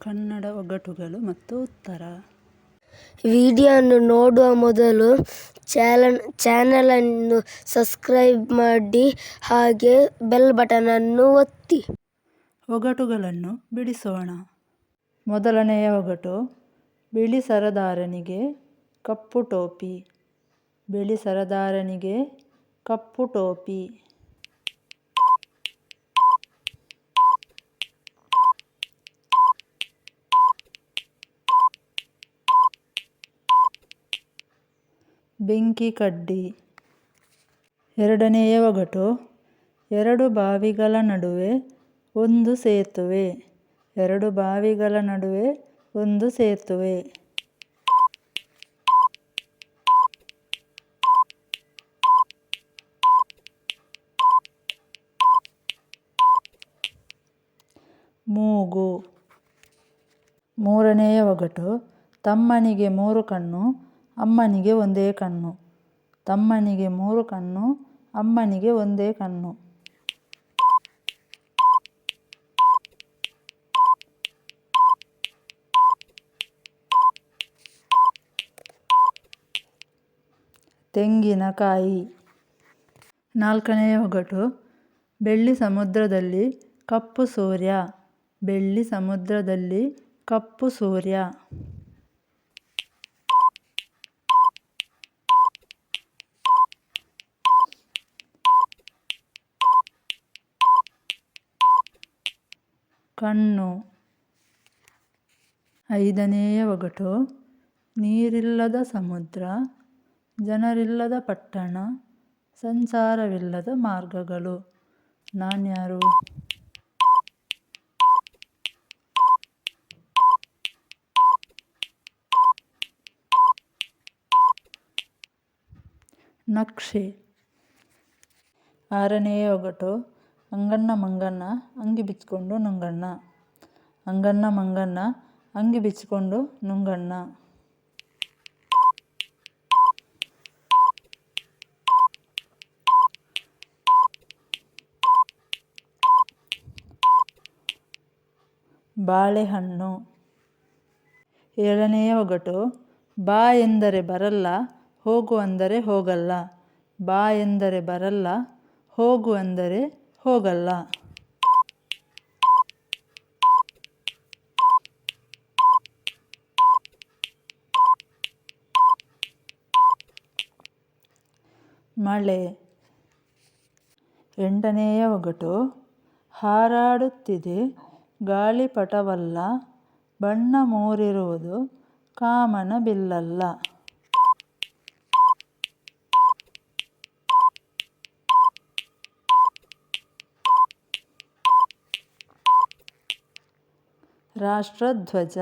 ಕನ್ನಡ ಒಗಟುಗಳು ಮತ್ತು ಉತ್ತರ. ವಿಡಿಯೋವನ್ನು ನೋಡುವ ಮೊದಲು ಚಾನಲ್ ಚಾನಲನ್ನು ಸಬ್ಸ್ಕ್ರೈಬ್ ಮಾಡಿ ಹಾಗೆ ಬೆಲ್ ಬಟನನ್ನು ಒತ್ತಿ. ಒಗಟುಗಳನ್ನು ಬಿಡಿಸೋಣ. ಮೊದಲನೆಯ ಒಗಟು ಬಿಳಿ ಸರದಾರನಿಗೆ ಕಪ್ಪು ಟೋಪಿ. ಬಿಳಿ ಸರದಾರನಿಗೆ ಕಪ್ಪು ಟೋಪಿ. ಬೆಂಕಿ ಕಡ್ಡಿ. ಎರಡನೆಯ ಒಗಟು, ಎರಡು ಬಾವಿಗಳ ನಡುವೆ ಒಂದು ಸೇತುವೆ. ಎರಡು ಬಾವಿಗಳ ನಡುವೆ ಒಂದು ಸೇತುವೆ. ಮೂಗು. ಮೂರನೆಯ ಒಗಟು, ತಮ್ಮನಿಗೆ ಮೂರು ಕಣ್ಣು ಅಮ್ಮನಿಗೆ ಒಂದೇ ಕಣ್ಣು. ತಮ್ಮನಿಗೆ ಮೂರು ಕಣ್ಣು, ಅಮ್ಮನಿಗೆ ಒಂದೇ ಕಣ್ಣು. ತೆಂಗಿನಕಾಯಿ. ನಾಲ್ಕನೆಯ ಒಗಟು. ಬೆಳ್ಳಿ ಸಮುದ್ರದಲ್ಲಿ ಕಪ್ಪು ಸೂರ್ಯ. ಬೆಳ್ಳಿ ಸಮುದ್ರದಲ್ಲಿ ಕಪ್ಪು ಸೂರ್ಯ. ಕಣ್ಣು. ಐದನೆಯ ಒಗಟು ನೀರಿಲ್ಲದ ಸಮುದ್ರ ಜನರಿಲ್ಲದ ಪಟ್ಟಣ ಸಂಚಾರವಿಲ್ಲದ ಮಾರ್ಗಗಳು. ನಾನ್ಯಾರು? ನಕ್ಷೆ. ಆರನೆಯ ಒಗಟು ಅಂಗಣ್ಣ ಮಂಗಣ್ಣ, ಅಂಗಿ ಬಿಚ್ಚಿಕೊಂಡು ನುಂಗಣ್ಣ. ಅಂಗಣ್ಣ ಮಂಗಣ್ಣ, ಅಂಗಿ ಬಿಚ್ಚಿಕೊಂಡು ನುಂಗಣ್ಣ. ಬಾಳೆಹಣ್ಣು. ಏಳನೆಯ ಒಗಟು. ಬಾ ಎಂದರೆ ಬರಲ್ಲ, ಹೋಗು ಅಂದರೆ ಹೋಗಲ್ಲ. ಬಾ ಎಂದರೆ ಬರಲ್ಲ, ಹೋಗು ಅಂದರೆ ಹೋಗಲ್ಲ. ಮಳೆ. ಎಂಟನೆಯ ಒಗಟು ಹಾರಾಡುತ್ತಿದೆ. ಗಾಳಿಪಟವಲ್ಲ ಬಣ್ಣ ಮೂರಿರುವುದು ಕಾಮನ ಬಿಲ್ಲಲ್ಲ. ರಾಷ್ಟ್ರಧ್ವಜ.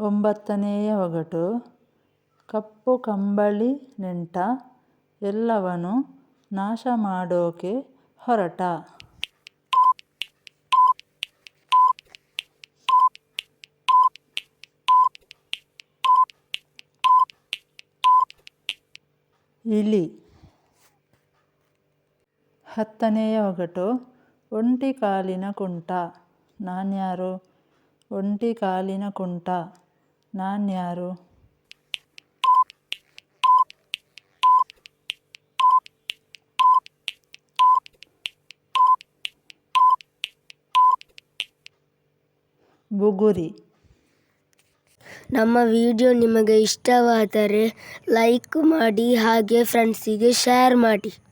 ಒಂಬತ್ತನೆಯ ಒಗಟು. ಕಪ್ಪು ಕಂಬಳಿ ನೆಂಟ. ಎಲ್ಲವನು ನಾಶ ಮಾಡೋಕೆ ಹೊರಟ. ಇಲಿ. ಹತ್ತನೆಯ ಒಗಟು. ಒಂಟಿ ಕಾಲಿನ ಕುಂಟ. ನಾನ್ಯಾರು? ಒಂಟಿ ಕಾಲಿನ ಕುಂಟ. ನಾನ್ಯಾರು? ಬುಗುರಿ. ನಮ್ಮ ವಿಡಿಯೋ ನಿಮಗೆ ಇಷ್ಟವಾದರೆ ಲೈಕ್ ಮಾಡಿ ಹಾಗೆ ಫ್ರೆಂಡ್ಸಿಗೆ ಶೇರ್ ಮಾಡಿ.